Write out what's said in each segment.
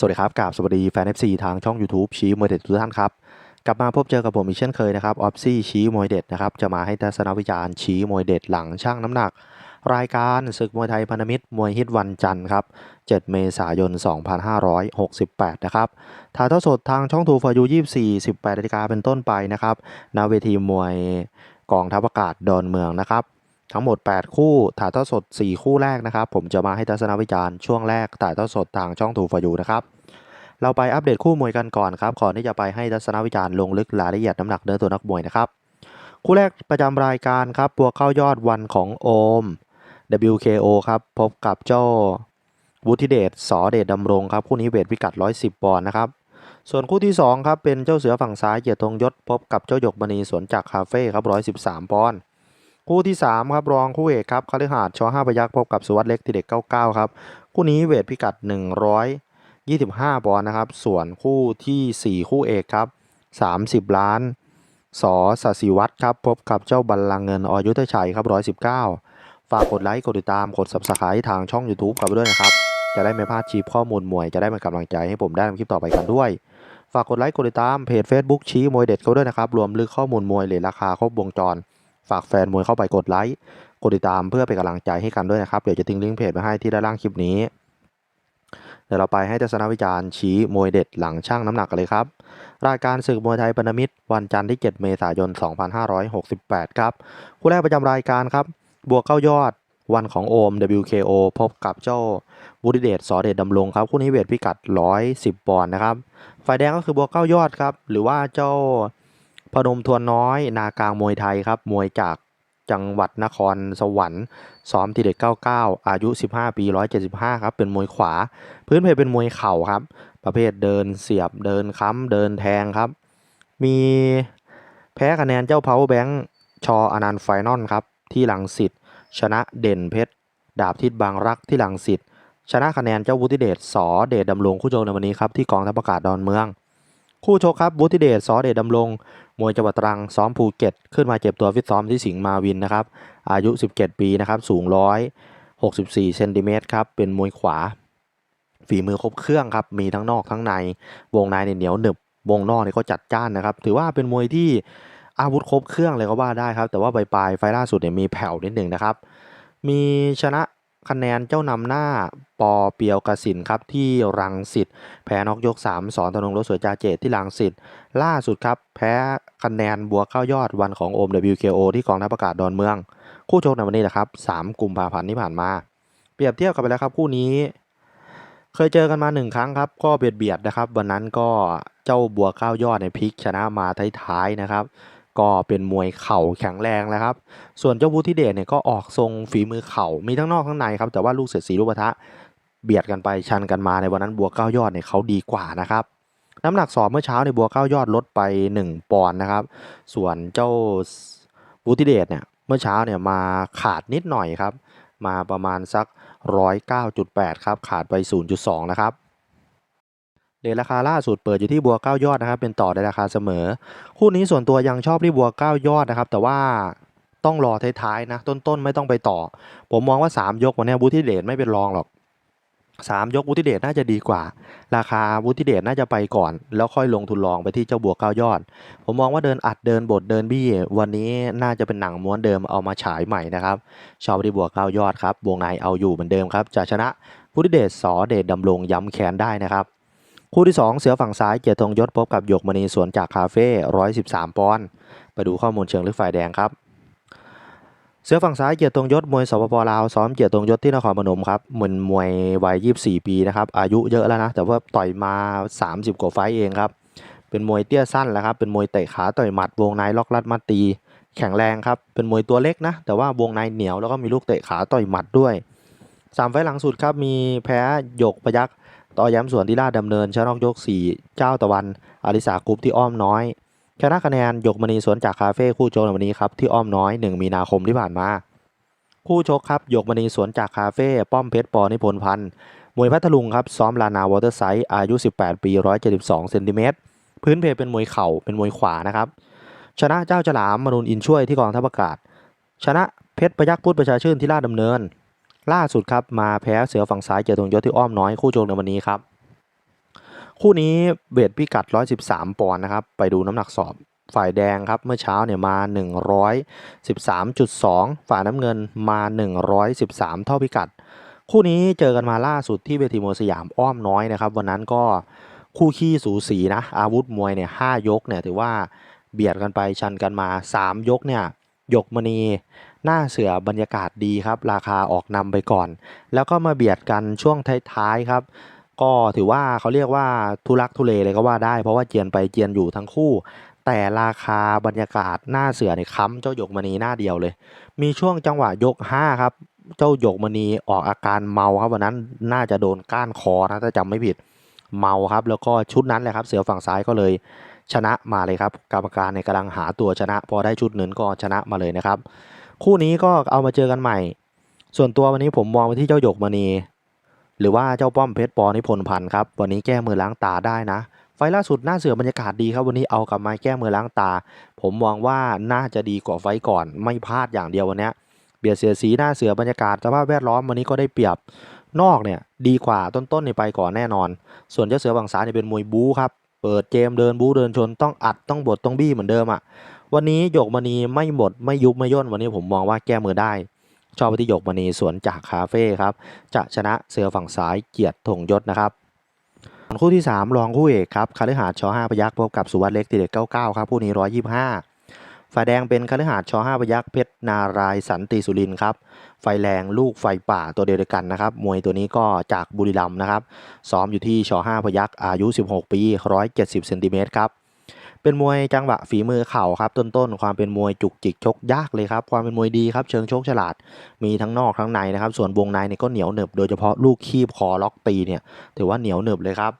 สวัสดีครับกราบสวัสดีแฟน FC ทางช่อง YouTube ชี้มวยเด็ดทุกท่านครับ กลับมาพบเจอกับผมอีกเช่นเคยนะครับออฟซี่ชี้มวยเด็ดนะครับ จะมาให้ทัศนวิจารณ์ชี้มวยเด็ดหลังช่างน้ำหนัก รายการศึกมวยไทยพันธมิตร มวยฮิตวันจันทร์ครับ 7 เมษายน 2568 นะครับถ่ายทอดสดทางช่องทูฟอยู24 18นาฬิกาเป็นต้นไปนะครับณเวทีมวยกองทัพอากาศดอนเมืองนะครับ ทั้งหมด 8 คู่ถ่ายทอดสด 4 คู่แรกนะครับ ผมจะมาให้ทัศนวิจารณ์ช่วงแรกถ่ายทอดสดทางช่องทูฟอยูนะครับ เราไปอัปเดตคู่มวยกันก่อนครับก่อนที่จะไปให้ทัศนวิจารณ์ลงลึกรายละเอียดน้ำหนักเนื้อตัวนักมวยนะครับ คู่แรกประจำรายการครับบวเข้ายอดวันของโอม WKO ครับพบกับเจ้าวุฒิเดชสอเดชดำรงครับคู่นี้เวทพิกัด 110ปอนด์นะครับส่วนคู่ที่2ครับเป็นเจ้าเสือฝั่งซ้ายเกียรติธงยศพบกับเจ้าหยกมณีสวนจากคาเฟ่ครับ113 ปอนด์ คู่ที่ 3 ครับรองคู่เอกครับคฤหาสน์ช5พยักพบกับสุวัสดิ์เล็กทีเด็ก99 ครับ คู่นี้เวทพิกัด 125 ปอนด์นะครับ ส่วนคู่ทีสี่4 คู่เอกครับ 30 ล้านสอสศิวัตรครับ พบกับเจ้าบัลลังก์เงินอยุทธชัยครับ 119 ฝากกดไลค์ กดติดตาม กด subscribe ทางช่อง YouTube กับด้วยนะครับ จะได้ไม่พลาดชีพข้อมูลมวย จะได้เป็นกำลังใจให้ผมได้ทำคลิปต่อไปกันด้วย ฝากกดไลค์ กดติดตาม เพจ Facebook ชี้มวยเด็ดเขาด้วยนะครับ รวมลึกข้อมูลมวยเหรียญราคาครบวงจร ฝากแฟนมวยเข้าไปกดไลค์ กดติดตามเพื่อเป็นกำลังใจให้กันด้วยนะครับ เดี๋ยวจะทิ้งลิงก์เพจไว้ให้ที่ด้านล่างคลิปนี้ เดี๋ยวเราไปให้ทัศนวิจารณ์ชี้มวยเด็ดหลังช่างน้ำหนักกันเลยครับ รายการศึกมวยไทยปนมิตร วันจันทร์ที่ 7 เมษายน 2568 ครับ คู่แรกประจำรายการครับ บวกเข้ายอดวันของโอม WKO พบกับเจ้าบุริเดชสอเดชดำรงครับ คู่นี้เวทพิกัด 110 ปอนด์นะครับ ฝ่ายแดงก็คือบวกเข้ายอดครับ หรือว่าเจ้า พนมทวนน้อยนากลางมวยไทยครับมวยจากจังหวัดนครสวรรค์ซ้อมทีเด็ก99 อายุ 15 ปี 175 ครับ เป็นมวยขวา พื้นเพเป็นมวยเข่าครับ ประเภทเดินเสียบเดินค้ำเดินแทงครับ มีแพ้คะแนนเจ้าเพาแบงค์ชออนันต์ไฟนอลครับ ที่หลังสิทธิ์ชนะเด่นเพชร ดาบทิศบางรักที่หลังสิทธิ์ชนะคะแนนเจ้าวุฒิเดชสอเดชดำรงคู่โชคในวันนี้ครับที่กองทัพอากาศดอนเมือง คู่ชกครับวุฒิเดชสอเดชดำรงมวยจังหวัดตรังซ้อมภูเก็ต ขึ้นมาเจ็บตัวฟิตซ้อมที่สิงห์มาวินนะครับ อายุ 17 ปีนะครับ สูง 164เซนติเมตรครับ เป็นมวยขวา ฝีมือครบเครื่องครับ มีทั้งนอกทั้งใน วงในเนี่ยเหนียวหนึบ วงนอกเนี่ยก็จัดจ้านนะครับ ถือว่าเป็นมวยที่อาวุธครบเครื่องเลยก็ว่าได้ครับ แต่ว่าปลายไฟล์ล่าสุดเนี่ยมีแผ่วนิดหนึ่งนะครับ มีชนะ คะแนนเจ้านำหน้าปอเปียวกสินครับที่รังสิตแพ้นอกยก 3 สอนธนงรถสวยจาเจตที่รังสิตล่าสุดครับแพ้คะแนนบัวเข้ายอดวันของโอม WKO ที่กองทัพอากาศดอนเมือง คู่ชกในวันนี้นะครับ3กุมภาพันธ์ที่ผ่านมา เปรียบเทียบกันไปแล้วครับคู่นี้ เคยเจอกันมาหนึ่งครั้งครับก็เบียดเบียดนะครับ วันนั้นก็เจ้าบัวข้าวยอดในพลิกชนะมาท้ายๆนะครับ ก็เป็นมวยเข่าแข็งแรงแล้วครับ ส่วนเจ้าวุฒิเดชเนี่ยก็ออกทรงฝีมือเข่ามีทั้งนอกทั้งในครับแต่ว่าลูกเสือสีลูกปะทะเบียดกันไปชันกันมาในวันนั้นบัวเก้ายอดเนี่ยเขาดีกว่านะครับน้ำหนักสอบเมื่อเช้าในบัวเก้ายอดลดไป 1 ปอนด์นะครับ ส่วนเจ้าวุฒิเดชเนี่ยเมื่อเช้าเนี่ยมาขาดนิดหน่อยครับ มาประมาณสัก 109.8 ครับ ขาดไป 0.2 นะครับ เดทราคาล่าสุดเปิดอยู่ที่บัวเก้ายอดนะครับ เป็นต่อในราคาเสมอ คู่นี้ส่วนตัวยังชอบที่บัวเก้ายอดนะครับ แต่ว่าต้องรอท้ายๆนะ ต้นๆ ไม่ต้องไปต่อ ผมมองว่า 3 ยกวันนี้วุฒิเดชไม่เป็นรองหรอก 3 ยกวุฒิเดชน่าจะดีกว่า ราคาวุฒิเดชน่าจะไปก่อน แล้วค่อยลงทุนรองไปที่เจ้าบัวเก้ายอด ผมมองว่าเดินอัดเดินบทเดินบี้ วันนี้น่าจะเป็นหนังม้วนเดิมเอามาฉายใหม่นะครับชอบที่บัวเก้ายอดครับวงในเอาอยู่เหมือนเดิมครับจะชนะวุฒิเดชสอเดชดำรงย้ำแขนได้นะครับ คู่ที่ 2 เสือฝั่งซ้ายเกียรติธงยศพบกับหยกมณีสวนจากคาเฟ่113 ปอนด์ไปดูข้อมูลเชิงลึกฝ่ายแดงครับเสือฝั่งซ้ายเกียรติธงยศมวยสปปลาวซ้อมเกียรติธงยศที่นครพนมครับเหมือนมวยวัย 24 ปีนะครับอายุเยอะแล้วนะแต่ว่าต่อยมา 30 กว่าไฟเองครับเป็นมวยเตี้ยสั้นแหล้วครับเป็นมวยเตะขาต่อยหมัดวงในล็อกลัดมัดตี แข็งแรงครับเป็นมวยตัวเล็กนะแต่ว่าวงในเหนียวแล้วก็มีลูกเตะขาต่อยหมัดด้วยสามไฟหลังสุดครับมีแพ้หยกพยักษ ต่อย้ำสวนที่ลาดดำเนินชนะนอกยก 4 เจ้าตะวัน อาริสากรุ๊ปที่อ้อมน้อย ชนะคะแนนหยกมณีสวนจากคาเฟ่คู่โจในวันนี้ครับที่อ้อมน้อย 1 มีนาคมที่ผ่านมา คู่ชกครับหยกมณีสวนจากคาเฟ่ป้อมเพชรปอนิพนธ์พันธ์มวยพัทลุงครับซ้อมลานาวอเตอร์ไซส์อายุ 18 ปี 172เซนติเมตรพื้นเพเป็นมวยเข่าเป็นมวยขวานะครับชนะเจ้าฉลามมรุนอินช่วยที่กองทัพอากาศ ชนะเพชรประยักษ์พุทธประชาชื่นที่ลาดดำเนิน ล่าสุดครับมาแพ้เสือฝั่งซ้ายเจอตรงยศที่อ้อมน้อยคู่โจงในวันนี้ครับ คู่นี้เวทพิกัด 113 ปอนด์นะครับ ไปดูน้ำหนักสอบฝ่ายแดงครับเมื่อเช้าเนี่ยมา 113.2 ฝ่ายน้ำเงินมา 113 เท่าพิกัด คู่นี้เจอกันมาล่าสุดที่เวทีมวยสยามอ้อมน้อยนะครับ วันนั้นก็คู่ขี้สูสีนะ อาวุธมวยเนี่ย5ยกเนี่ยถือว่าเบียดกันไปชันกันมา 3 ยกเนี่ยยกมณี หน้าเสือบรรยากาศดีครับ ราคาออกนำไปก่อน แล้วก็มาเบียดกันช่วงท้ายๆครับ ก็ถือว่าเขาเรียกว่าทุลักทุเลเลยก็ว่าได้ เพราะว่าเจียนไปเจียนอยู่ทั้งคู่ แต่ราคาบรรยากาศหน้าเสือเนี่ยค้ำเจ้าหยกมณีหน้าเดียวเลย มีช่วงจังหวะยก5ครับเจ้าหยกมณีออกอาการเมาครับวันนั้นน่าจะโดนก้านคอนะถ้าจำไม่ผิดเมาครับ แล้วก็ชุดนั้นแหละครับ เสือฝั่งซ้ายก็เลยชนะมาเลยครับ กรรมการในกำลังหาตัวชนะ พอได้ชุดหนึ่งก็ชนะมาเลยนะครับ คู่นี้ก็เอามาเจอกันใหม่ ส่วนตัววันนี้ผมมองไปที่เจ้าหยกมณีหรือว่าเจ้าป้อมเพชรปอนิพนธ์พันธ์ครับวันนี้แก้มือล้างตาได้นะ ไฟล่าสุดหน้าเสือบรรยากาศดีครับวันนี้เอากลับมาแก้มือล้างตา ผมมองว่าน่าจะดีกว่าไฟก่อน ไม่พลาดอย่างเดียววันนี้เบียดเสียดสีหน้าเสือบรรยากาศสภาพแวดล้อมวันนี้ก็ได้เปรียบนอกเนี่ยดีกว่าต้นๆเนี่ยไปก่อนแน่นอน ส่วนเจ้าเสือบังสาเนี่ยเป็นมวยบู๊ครับเปิดเจมเดินบู๊เดินชนต้องอัดต้องบดต้องบี้เหมือนเดิมอะ วันนี้หยกมณีไม่หมดไม่ยุบไม่ย่นวันนี้ผมมองว่าแก้มือได้ ชอบไปที่หยกมณีสวนจากคาเฟ่ครับ จะชนะเสือฝั่งซ้ายเกียรติธงยศนะครับคู่ที่ 3 รองคู่เอกครับคาลิหาดชอ5พยักพบกับสุวัสดิ์เล็กติเด็ก99 ครับคู่นี้ 125 ฝ่ายแดงเป็นคาลิหาดชอ5พยักเพชรนารายสันติสุรินครับ ไฟแรงลูกไฟป่าตัวเดียวกันนะครับ มวยตัวนี้ก็จากบุรีรัมย์นะครับ ซ้อมอยู่ที่ชอ5พยักอายุ 16 ปี 170 เซนติเมตรครับ เป็นมวยจังหวะฝีมือเข่าครับต้นๆ ความเป็นมวยจุกจิกชกยากเลยครับ ความเป็นมวยดีครับเชิงชกฉลาด มีทั้งนอกทั้งในนะครับ ส่วนวงในเนี่ยก็เหนียวหนึบโดยเฉพาะลูกคีบคอล็อกตีเนี่ยถือว่าเหนียวหนึบเลยครับ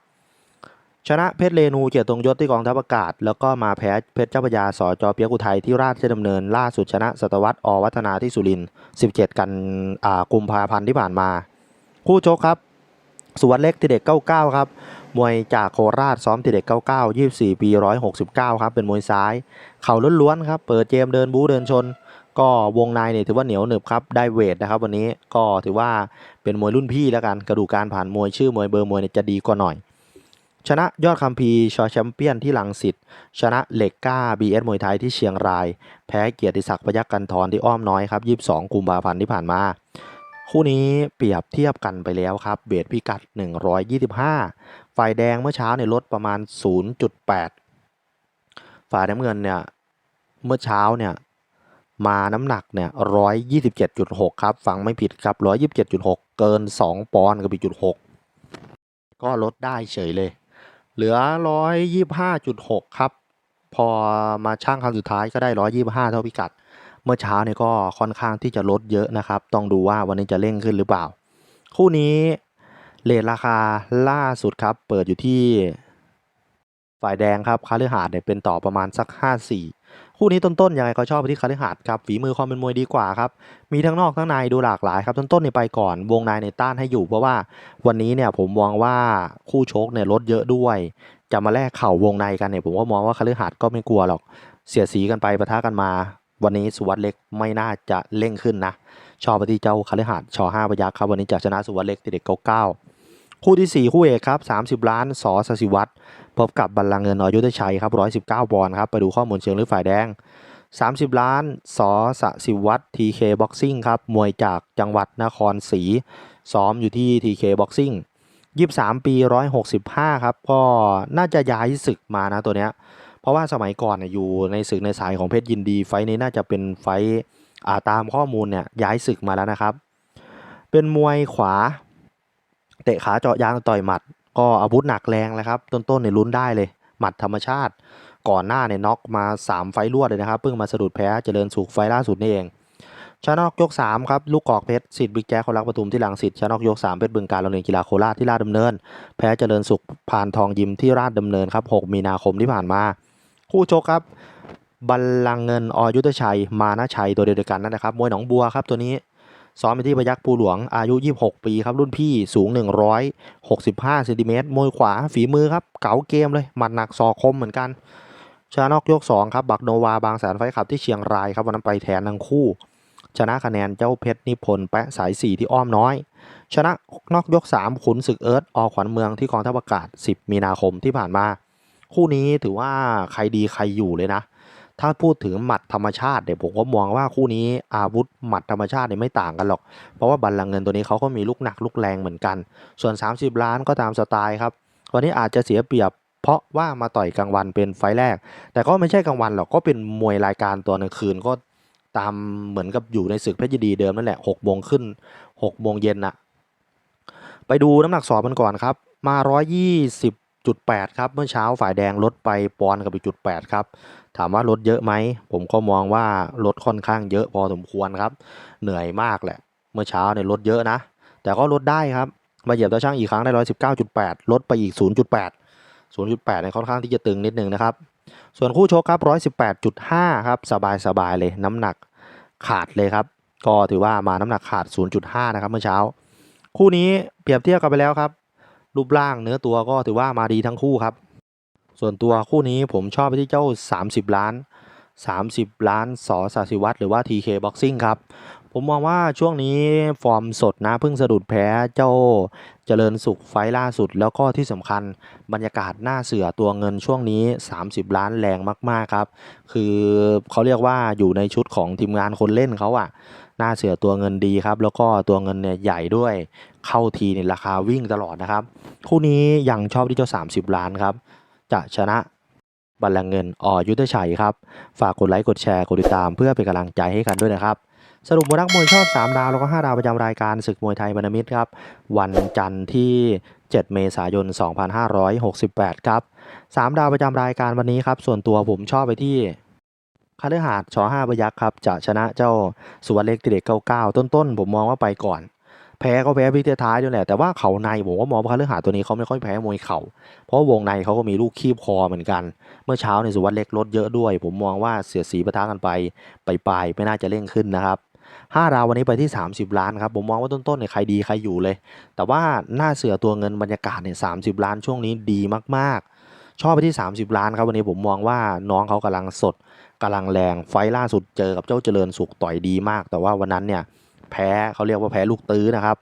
ชนะเพชรเรนูเกียรติตรงยศที่กองทัพอากาศ แล้วก็มาแพ้เพชรเจ้าพยาสอจอเปียกอุทัยที่ราชดำเนิน ล่าสุดชนะสตวัตอวัฒนาที่สุรินทร์17 กันอ่ากุมภาพันธ์ที่ผ่านมา คู่ชกครับ สุวัสดิ์เล็กทีเด็ก 99 ครับ มวยจากโคราชซ้อมทีเด็ก 99 24 ปี 169 ครับ เป็นมวยซ้าย เข่าล้วนๆครับ เปิดเจมเดินบู๊เดินชน ก็วงในเนี่ยถือว่าเหนียวหนึบครับ ได้เวทนะครับวันนี้ ก็ถือว่าเป็นมวยรุ่นพี่แล้วกัน กระดูกการผ่านมวยชื่อมวยเบอร์มวยเนี่ยจะดีกว่าหน่อย ชนะยอดคัมพีร์ชอแชมเปี้ยนที่ลังสิต ชนะเหล็กก้า BS มวยไทยที่เชียงราย แพ้เกียรติศักดิ์พยัคฆ์กันทรที่อ้อมน้อยครับ 22 กุมภาพันธ์ที่ผ่านมา คู่นี้เปรียบเทียบกันไปแล้วครับเบสพิกัด 125 ฝ่ายแดงเมื่อเช้าเนี่ยลดประมาณ 0.8 ฝ่ายน้ำเงินเนี่ยเมื่อเช้าเนี่ยมาน้ำหนักเนี่ย127.6 ครับ ฟังไม่ผิดครับ 127.6 เกิน 2 ปอนด์กับอีกจุด6ก็ลดได้เฉยเลย เหลือ 125.6 ครับ พอมาช่างครั้งสุดท้ายก็ได้ 125 เท่าพิกัด เมื่อเช้าเนี่ยก็ค่อนข้างที่จะลดเยอะนะครับ ต้องดูว่าวันนี้จะเร่งขึ้นหรือเปล่า คู่นี้เลทราคาล่าสุดครับ เปิดอยู่ที่ฝ่ายแดงครับคาลือหาดเนี่ยเป็นต่อประมาณสัก 5-4 คู่นี้ต้นๆยังไงก็ชอบไปที่คาลือหาดครับฝีมือความเป็นมวยดีกว่าครับ มีทั้งนอกทั้งในดูหลากหลายครับต้นๆเนี่ยไปก่อน วงในในต้านให้อยู่ เพราะว่าวันนี้เนี่ยผมมองว่าคู่ชกเนี่ยลดเยอะด้วย จะมาแลกเข่าวงในกันเนี่ยผมก็มองว่าคาลือหาดก็ไม่กลัวหรอก เสียสีกันไปปะทะกันมา วันนี้สุวัสด์เล็กไม่น่าจะเร่งขึ้นนะ ชอบไปที่เจ้าคาลือหาดชอห้าพยักครับวันนี้จะชนะสุวัสด์เล็กติดเด็กเก้าคู่ที่สี่คู่เอกครับ30 ล้านสอสสิวัตรพบกับบัลลังเงินอยุทธชัยครับ119ปอนครับไปดูข้อมูลเชิงลึกฝ่ายแดง 30 ล้านสอสสิวัตร TK Boxing ครับมวยจากจังหวัดนครศรีซ้อมอยู่ที่ TK Boxing 23 ปี 165 ครับ ก็น่าจะย้ายศึกมานะตัวเนี้ย ราะว่าสมัยก่อนเนี่ยอยู่ในศึกในสายของเพชรยินดี ไฟนี้น่าจะเป็นไฟอ่าตามข้อมูลเนี่ยย้ายศึกมาแล้วนะครับ เป็นมวยขวา เตะขาเจาะยางต่อยหมัด ก็อาวุธหนักแรงเลยครับ ต้นๆเนี่ยลุ้นได้เลย หมัดธรรมชาติ ก่อนหน้าเนี่ยน็อกมา 3 ไฟล์รวดเลยนะครับเพิ่งมาสะดุดแพ้เจริญสุขไฟล์ล่าสุดนี่เองชานอกยก3ครับลูกกอกเพชรสิทธิ์บิ๊กแจ๊คคนรักปทุมที่หลังสิทธิ์ชานอกยก3เพชรบึงการโรงเรียนกีฬาโคราชที่ราชดำเนิน แพ้เจริญสุขผ่านทองยิมที่ราชดำเนินครับ 6 มีนาคมที่ผ่านมา คู่โชกครับบัลลังเงินอยุทธชัย มานะชัยตัวเดียวกันนั่นนะครับมวยหนองบัวครับตัวนี้ซ้อมไปที่พยัคฆ์ภูหลวงอายุ 26 ปีครับรุ่นพี่สูง 165เซนติเมตรมวยขวาฝีมือครับเก๋าเกมเลยหมัดหนักซอคมเหมือนกันชนะนอกยก 2 ครับ บักโนวาบางแสนไฟขับที่เชียงรายครับวันนั้นไปแทนทั้งคู่ ชนะคะแนนเจ้าเพชรนิพนธ์แปะสาย 4 ที่อ้อมน้อย ชนะนอกยก 3 ขุนศึกเอิร์ธอขวัญเมืองที่กองทัพอากาศ 10 มีนาคมที่ผ่านมา คู่นี้ถือว่าใครดีใครอยู่เลยนะ ถ้าพูดถึงหมัดธรรมชาติเนี่ยผมก็มองว่าคู่นี้อาวุธหมัดธรรมชาติเนี่ยไม่ต่างกันหรอก เพราะว่าบัลลังเงินตัวนี้เขาก็มีลูกหนักลูกแรงเหมือนกัน ส่วน 30 ล้านก็ตามสไตล์ครับวันนี้อาจจะเสียเปรียบเพราะว่ามาต่อยกลางวันเป็นไฟแรก แต่ก็ไม่ใช่กลางวันหรอกก็เป็นมวยรายการตัวกลางคืนก็ตามเหมือนกับอยู่ในศึกเพชรยินดีเดิมนั่นแหละ6โมงขึ้น6โมงเย็นนะไปดูน้ำหนักสอบมันก่อนครับ มา 120.8ครับเมื่อเช้าฝ่ายแดงลดไปปอนกับอีกจุด8ครับ ถามว่าลดเยอะไหม ผมก็มองว่าลดค่อนข้างเยอะพอสมควรครับ เหนื่อยมากแหละ เมื่อเช้าเนี่ยลดเยอะนะ แต่ก็ลดได้ครับ มาเหยียบตัวช่างอีกครั้งได้ 119.8 ลดไปอีก 0.8 0.8เนี่ยค่อนข้างที่จะตึงนิดนึงนะครับ ส่วนคู่ชกครับ 118.5 ครับสบายสบายๆเลยน้ำหนักขาดเลยครับ ก็ถือว่ามาน้ำหนักขาด 0.5 นะครับเมื่อเช้า คู่นี้เปรียบเทียบกันไปแล้วครับ รูปร่างเนื้อตัวก็ถือว่ามาดีทั้งคู่ครับ ส่วนตัวคู่นี้ผมชอบไปที่เจ้า 30 ล้าน 30 ล้านสอสาสิวัตรหรือว่า TK Boxing ครับ ผมมองว่าช่วงนี้ฟอร์มสดนะเพิ่งสะดุดแพ้เจ้าเจริญสุขไฟล์ล่าสุด แล้วก็ที่สำคัญบรรยากาศหน้าเสือตัวเงินช่วงนี้ 30 ล้านแรงมากๆครับ คือเขาเรียกว่าอยู่ในชุดของทีมงานคนเล่นเขาอะ หน้าเสือตัวเงินดีครับ แล้วก็ตัวเงินเนี่ยใหญ่ด้วยเข้าทีเนี่ยราคาวิ่งตลอดนะครับ คู่นี้ยังชอบที่เจ้า 30 ล้านครับ จะชนะบัลลังเงินอยุทธชัยครับ ฝากกดไลค์กดแชร์กดติดตามเพื่อเป็นกำลังใจให้กันด้วยนะครับ สรุปมวยนักมวยชอบ 3 ดาว แล้วก็ 5 ดาวประจำรายการศึกมวยไทยบรรมิตรครับ วันจันทร์ที่ 7 เมษายน 2568 ครับ 3 ดาวประจำรายการวันนี้ครับ ส่วนตัวผมชอบไปที่ คาลือหาดชอ5พยักครับจะชนะเจ้าสุวรรณเล็กติเด็ก99ต้นๆ ผมมองว่าไปก่อน แพ้ก็แพ้พิเทท้ายด้วยแหละ แต่ว่าเขาในผมว่ามองว่าคาลือหาดตัวนี้เขาไม่ค่อยแพ้มวยเข่า เพราะวงในเขาก็มีลูกคีบคอเหมือนกัน เมื่อเช้าในยสุวรรณเล็กลดเยอะด้วย ผมมองว่าเสียสีประทะกันไปไปปลายไม่น่าจะเร่งขึ้นนะครับ5ดาววันนี้ไปที่ 30 ล้านครับผมมองว่าต้นๆเนี่ยใครดีใครอยู่เลย แต่ว่าหน้าเสือตัวเงินบรรยากาศเนี่ยสาล้านช่วงนี้ดีมากๆ ชอบไปที่ 30 ล้านครับวันนี้ผมมองว่าน้องเขากำลังสด กำลังแรงไฟล่าสุดเจอกับเจ้าเจริญสุขต่อยดีมาก แต่ว่าวันนั้นเนี่ยแพ้เขาเรียกว่าแพ้ลูกตื้อนะครับ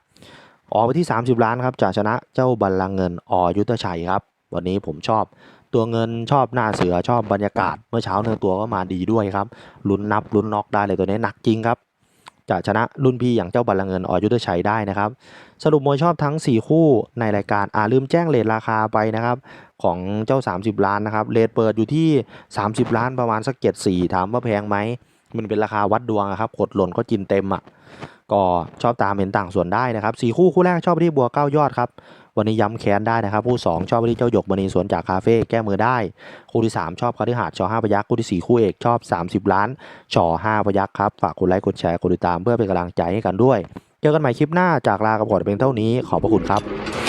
ออกไปที่ 30 ล้านครับจะชนะเจ้าบัลลังเงินอยุทธชัยครับ วันนี้ผมชอบตัวเงินชอบหน้าเสือชอบบรรยากาศ เมื่อเช้าเนื้อตัวก็มาดีด้วยครับลุ้นนับลุ้นน็อกได้เลยตัวนี้หนักจริงครับ จะชนะรุ่นพี่อย่างเจ้าบัลลังก์เงินออยุทธชัยได้นะครับ สรุปมวยชอบทั้ง 4 คู่ในรายการอ่าลืมแจ้งเลทราคาไปนะครับของเจ้า 30 ล้านนะครับเลทเปิดอยู่ที่ 30 ล้านประมาณสักเจ็ดสี่ถามว่าแพงไหมมันเป็นราคาวัดดวงครับกดหล่นก็จินเต็มอะ ก็ชอบตามเห็นต่างส่วนได้นะครับสี่คู่คู่แรกชอบไปที่บัวเก้ายอดครับวันนี้ย้ำแค้นได้นะครับคู่ 2 ชอบไปที่เจ้าหยกมณีสวนจากคาเฟ่แก้มือได้ คู่ที่ 3 ชอบคาทิหาดชอ5พยักคู่ทีสี่ 4 คู่เอกชอบ 30 ล้านชอ5พยักครับ ฝากกดไลค์กดแชร์กดติดตามเพื่อเป็นกำลังใจให้กันด้วย เจอกันใหม่คลิปหน้าจากลากับก่อนเพียงเท่านี้ขอบพระคุณครับ